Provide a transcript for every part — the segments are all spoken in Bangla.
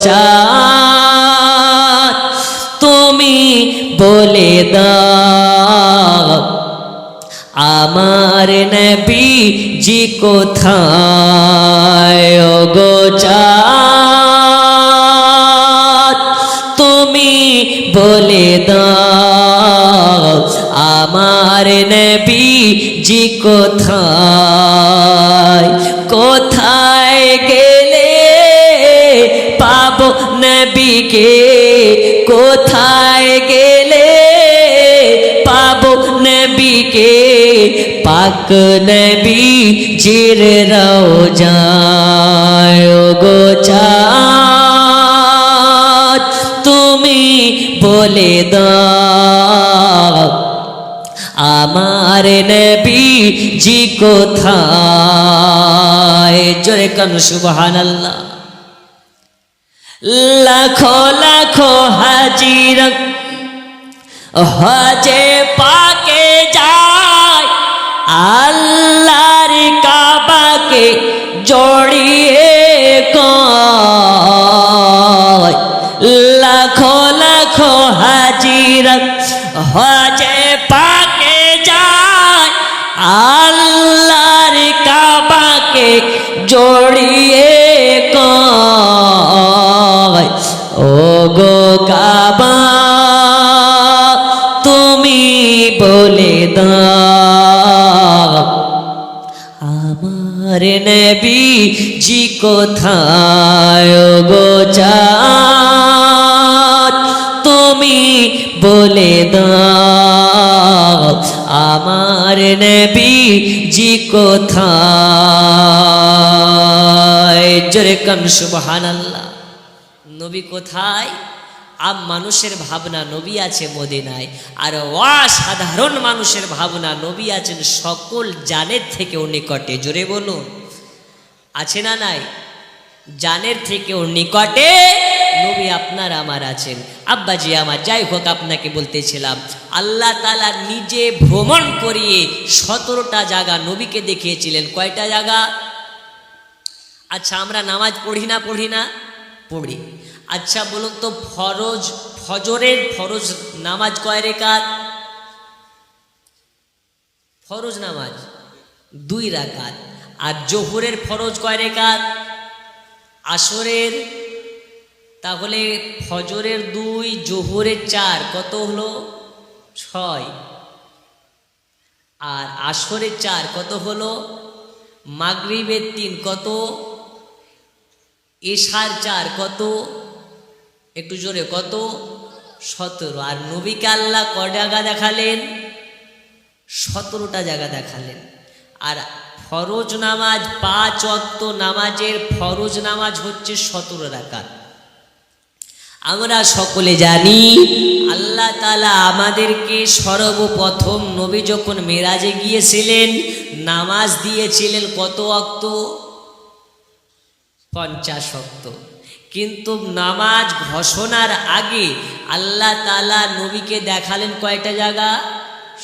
চাঁদ তুমি বলে দাও, আমার নবী জি কোথায়? গো চাঁদ তুমি বলে দাও, আমার নবী জি কোথায়? কোথায় পাবো নবীকে কোথায় গেলে পাবো নবীকে? পাক নবী জির রোজায় গো তুমি বলে দাও, আমার নবী জি কোথায়? জোরে কান, সুবহানাল্লাহ। লাখো লাখো হাজির। হজে পাকে যায় আল্লাহর কাবাকে জড়িয়ে কয়। লাখো লাখো হাজির হজে পাকে যায় আল্লাহর কাবাকে আমার নবী জি কোথায়? জোরে কান, সুবহানাল্লাহ। নবী কোথায়? আম মানুষের ভাবনা নবী আছে মদিনায়, আর ওয়া সাধারণ মানুষের ভাবনা নবী আছেন সকল জানের থেকেও নিকটে। জোরে বলুন, আছে না নাই? জানের থেকেও নিকটে নবী আপনার, আমার আছেন। আব্বাজি, আমার যাই হোক, আপনাকে বলতেছিলাম, আল্লাহ তালা নিজে ভ্রমণ করিয়ে সতেরোটা জায়গা নবীকে দেখিয়েছিলেন। কয়টা জায়গা? আচ্ছা আমরা নামাজ পড়ি না পড়ি না? পড়ি। আচ্ছা বলুন তো, ফরজ, ফজরের ফরজ নামাজ কয় রেখাত? ফরজ নামাজ দুই রাকাত আর জোহরের ফরজ কয় রেখাত? আসরের তাহলে ফজরের দুই, জোহরের চার, কত হলো? ছয়। আর আসরের চার, কত হলো? মাগরিবের তিন, কত? এশার চার, কত? একটু জোরে, কত? সতেরো। আর নবীকে আল্লাহ ক জায়গা দেখালেন? সতেরোটা জায়গা দেখালেন। আর ফরজ নামাজ, পাঁচ অক্ত নামাজের ফরজ নামাজ হচ্ছে সতেরো রাকাত। আমরা সকলে জানি, আল্লাহ তালা আমাদেরকে সর্বপ্রথম নবী যখন মেরাজে গিয়েছিলেন, নামাজ দিয়েছিলেন কত অক্ত পঞ্চাশ অক্ত কিন্তু নামাজ ঘোষণার আগে আল্লাহ তালা নবীকে দেখালেন কয়টা জায়গা?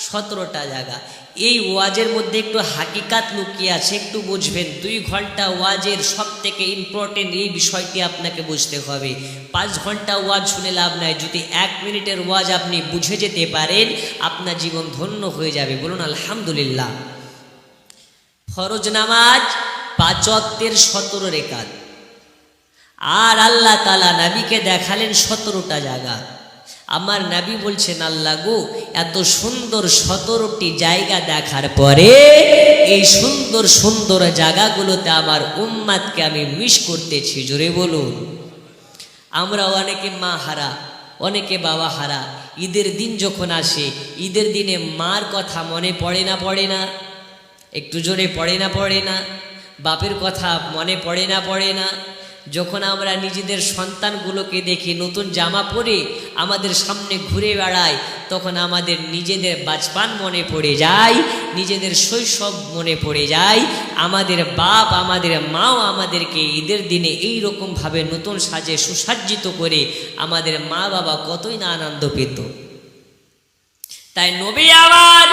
সতেরোটা জায়গা। এই ওয়াজের মধ্যে একটু হাকিকাত লুকিয়ে আছে, একটু বুঝবেন। দুই ঘণ্টা ওয়াজের সব থেকে ইম্পর্টেন্ট এই বিষয়টি আপনাকে বুঝতে হবে। পাঁচ ঘণ্টা ওয়াজ শুনে লাভ নাই, যদি এক মিনিটের ওয়াজ আপনি বুঝে যেতে পারেন, আপনার জীবন ধন্য হয়ে যাবে। বলুন, আলহামদুলিল্লাহ। ফরজ নামাজ পাঁচ অক্তের সতেরো রেখাত। আর আল্লাহ তালা নাবিকে দেখালেন সতেরোটা জায়গা। আমার নাবি বলছেন, আল্লাহ গো, এত সুন্দর সতেরোটি জায়গা দেখার পরে এই সুন্দর সুন্দর জায়গাগুলোতে আমার উম্মাদকে আমি মিস করতেছি। জোরে বলুন। আমরা অনেকে মা হারা, অনেকে বাবা হারা। ঈদের দিন যখন আসে, ঈদের দিনে মার কথা মনে পড়ে না পড়ে না? একটু জোরে পড়ে না পড়ে না? বাপের কথা মনে পড়ে না পড়ে না? যখন আমরা নিজেদের সন্তানগুলোকে দেখি নতুন জামা পরে আমাদের সামনে ঘুরে বেড়ায়, তখন আমাদের নিজেদের বাচপান মনে পড়ে যায়, নিজেদের শৈশব মনে পড়ে যায়, আমাদের বাপ, আমাদের মাও আমাদেরকে ঈদের দিনে এই রকমভাবে নতুন সাজে সুসজ্জিত করে আমাদের মা বাবা কতই না আনন্দ পেত। তাই নবী আবার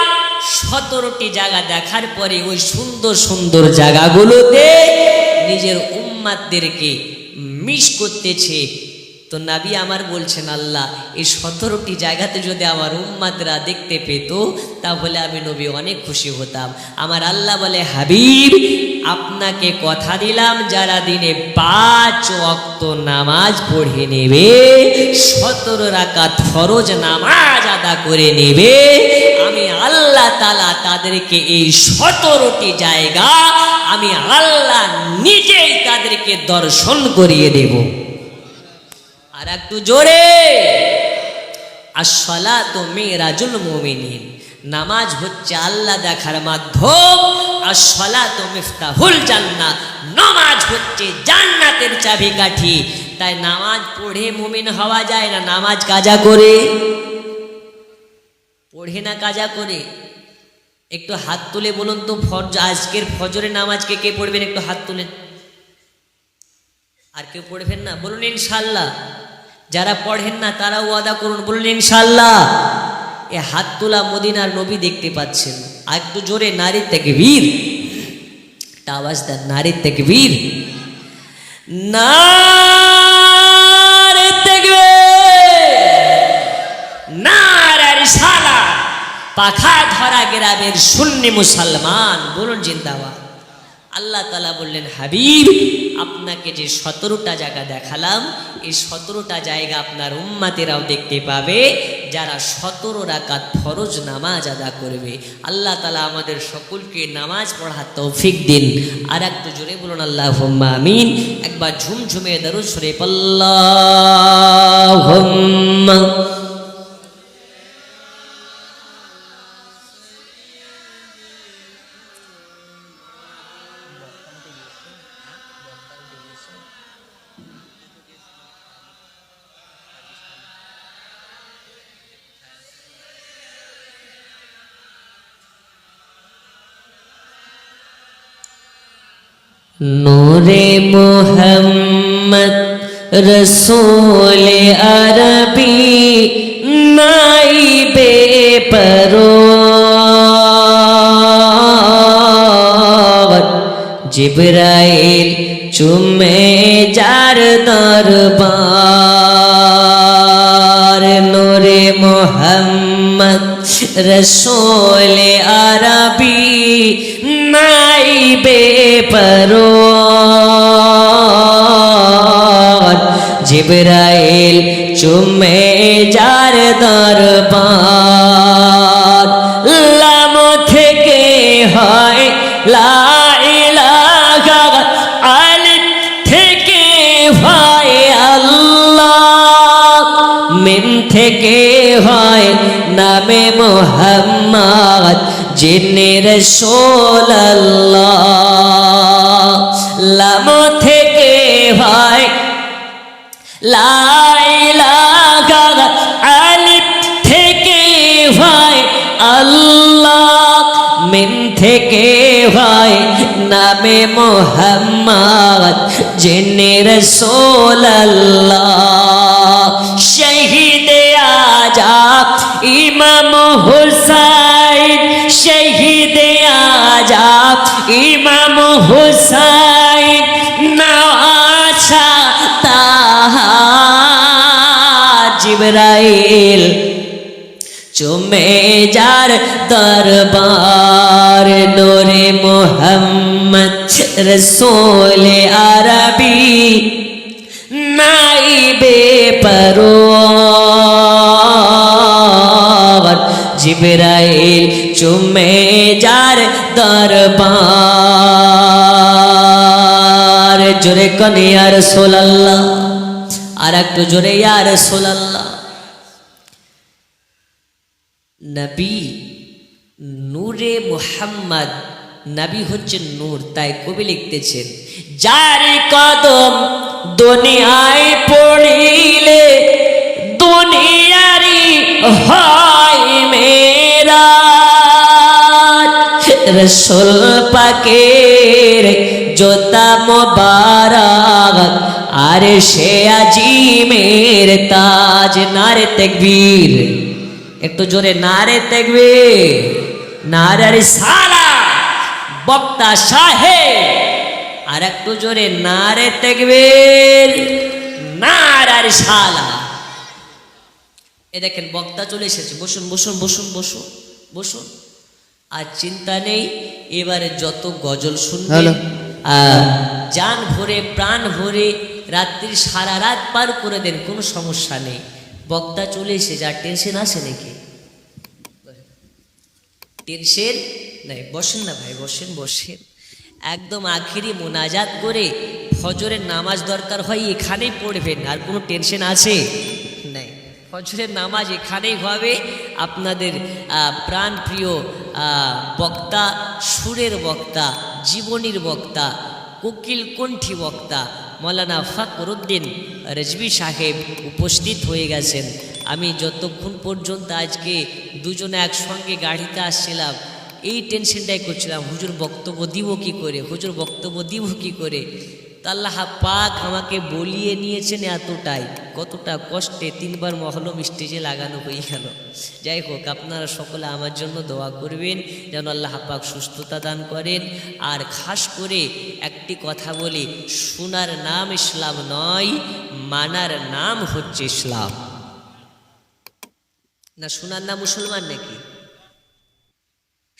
সতেরোটি জায়গা দেখার পরে ওই সুন্দর সুন্দর জায়গাগুলোতে নিজের উম্মাদদেরকে মিস করতেছে। তো নাবি আমার বলছেন, আল্লাহ, এই সতেরোটি জায়গাতে যদি আমার উম্মাদরা দেখতে পেত, তাহলে আমি নবী অনেক খুশি হতাম। আমার আল্লাহ বলে, হাবিব আপনাকে কথা দিলাম, যারা দিনে পাঁচ অক্ত নামাজ পড়ে নেবে, সতেরো রাকাত ফরজ নামাজ আদা করে নেবে, আমি আল্লাহ তালা তাদেরকে এই সতেরোটি জায়গা আমি আল্লাহ নিজেই তাদেরকে দর্শন করিয়ে দেব। আর একটু জোরে আসলা তো মেয়েরাজুল মোমিনিন, নামাজ হচ্ছে আল্লাহ দেখার মাধ্যম মিফতাহুল জান্নাত। নামাজ হচ্ছে জান্নাতের চাবিকাঠি। তাই নামাজ পড়ে মুমিন হওয়া যায় না, নামাজ কাজা করে। পড়ে না কাজা করে। একটু হাত তুলে বলুন তো ফজ আজকের ফজরের নামাজ কে পড়বেন? একটু হাত তুলেন আর কেউ পড়বেন না? বলুন ইনশাল্লাহ যারা পড়েন না, তারাও ওয়াদা করুন, বলুন ইনশাল্লাহ এ হাত তোলা মদিনার নবী দেখতে পাচ্ছেন। একটু জোরে নারীর থেকে বীর। একটা আওয়াজ দেন, নারীর থেকে বীর। নারীর থেকে নারার সালা পাখা ধরা গ্রামের সুন্নি মুসলমান। বলুন, জিন্দাবাদ। আল্লাহ তালা বললেন, হাবিব, আপনাকে যে সতেরোটা জায়গা দেখালাম, এই সতেরোটা জায়গা আপনার উম্মাতেরাও দেখতে পাবে, যারা সতেরো রাকাত ফরজ নামাজ আদা করবে। আল্লাহ তালা আমাদের সকলকে নামাজ পড়ার তৌফিক দিন। আর একটু জোরে বলুন আল্লাহ আমিন। একবার ঝুমঝুমে দরুদ সরে পাল্লাহ নূরে মোহাম্মদ রসুল আরবি নাইবে পরোয়ার। জিবরাইল চুমে যার দরবার। নূরে মোহাম্মদ রসোল আরবি নাইবে পরোয়ার। জিবরাইল চুমে যার দরবার। লাম থেকে হয় লা ইলাহা আলিফ থেকে হয় আল্লাহ। মিম থেকে হয় নামে মোহাম্মদ যিনি রসোল লাম থেকে হয় লাইলাগা আলিফ থেকে হয় আল্লাহ মিন থেকে হয় নামে মোহাম্মদ যিনি রসোল শহীদ আজাব ইমাম হুসাইন ইমাম হুসাইন নওয়াছা তাহা জিবরাইল চুমে যার দরবার নোরে মোহাম্মদ রসোল আরবি নাইবে পরোয়ার জিবরাইল চুমে যার দরবার। জোরে কনে আর সোলাল্লাহ আর একটু জোরে আর সোলাল্লাহ নবী নূরে মুহাম্মদ, নবী হচ্ছেন নূর, তাই কবি লিখতেছেন, যার কদম দুনিয়ায় পড়িলে দুনিয়ারি হয় মেরা রসুল পাকের জোতা মোবারক, আর সে আজিমের তাজ নারে তেকবীর। একটু জোরে, নারে তেকবীর, নারে সালা বক্তা সাহেব। আর একটু জোরে, নারে তেকবীর নারার সালা এ দেখেন, বক্তা চলে এসেছে। বসুন বসুন বসুন বসুন বসুন। আর চিন্তা নেই এবারে যত গজল শুনবেন জান ভরে প্রাণ ভরে রাত্রির সারা রাত পার করে দেন কোনো সমস্যা নেই। বক্তা চলে এসে যা টেনশন আসে নাকি? টেনশন? নাই বসেন না ভাই বসেন বসেন। একদম আখিরি মোনাজাত করে ফজরের নামাজ দরকার হয় এখানেই পড়বেন আর কোনো টেনশন আছে? ফজরের নামাজ এখানেই হবে। আপনাদের প্রাণপ্রিয় বক্তা, সুরের বক্তা, জীবনীর বক্তা কোকিল কণ্ঠী বক্তা, মৌলানা ফখরুদ্দিন রেজবি সাহেব উপস্থিত হয়ে গেছেন। আমি যতক্ষণ পর্যন্ত আজকে দুজনে একসঙ্গে গাড়িতে আসছিলাম, এই টেনশনটাই করছিলাম, হুজুর বক্তব্য দিব কি করে? হুজুর বক্তব্য দিব কি করে? আল্লাহ পাক আমাকে বলিয়ে নিয়েছেন এতটাই। কতটা কষ্টে তিনবার মহলম স্টেজে লাগানো হয়ে গেল। যাই হোক, আপনারা সকলে আমার জন্য দোয়া করবেন, যেন আল্লাহ পাক সুস্থতা দান করেন। আর খাস করে একটি কথা বলি শোনার নাম ইসলাম নয়, মানার নাম হচ্ছে ইসলাম। না শোনার নাম মুসলমান নাকি?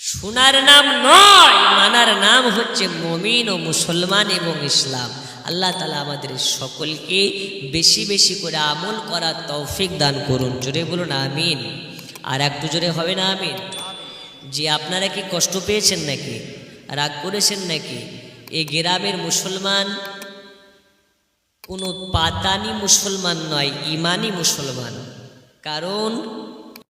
শোনার নাম নয়, মানার নাম হচ্ছে মমিন ও মুসলমান এবং ইসলাম। আল্লাহ তালা আমাদের সকলকে বেশি বেশি করে আমল করার তৌফিক দান করুন। জোরে বলুন, আমিন। আর একটু জোরে হবে না, আমিন? যে আপনারা কি কষ্ট পেয়েছেন নাকি? রাগ করেছেন নাকি? এই গ্রামের মুসলমান কোনো পাতানি মুসলমান নয়, ইমানি মুসলমান। কারণ